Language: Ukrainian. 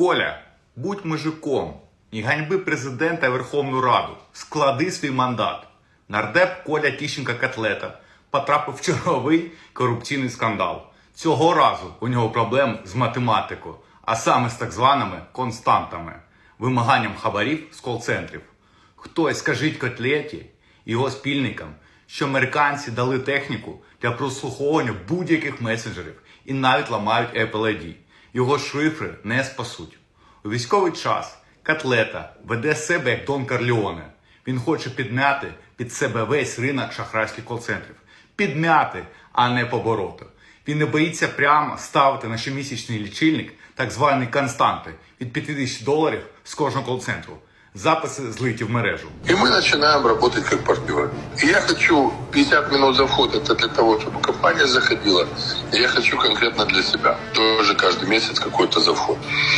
Коля, будь мужиком і ганьби президента Верховну Раду. Склади свій мандат. Нардеп Коля Тіщенка Котлета потрапив в черговий корупційний скандал. Цього разу у нього проблем з математикою, а саме з так званими константами, вимаганням хабарів з кол-центрів. Хтось скажіть котлеті його спільникам, що американці дали техніку для прослуховування будь-яких месенджерів і навіть ламають Apple ID. Його шифри не спасуть. У військовий час Котлета веде себе як Дон Карліоне. Він хоче підмяти під себе весь ринок шахрайських кол-центрів. Підмяти, а не побороти. Він не боїться прямо ставити на щомісячний лічильник так звані константи від 50 доларів з кожного кол-центру Записи злиті в мережу. И мы начинаем работать как партнеры. И я хочу 50 минут за вход, это для того, чтобы компания заходила. И я хочу конкретно для себя. Тоже каждый месяц какой-то за вход.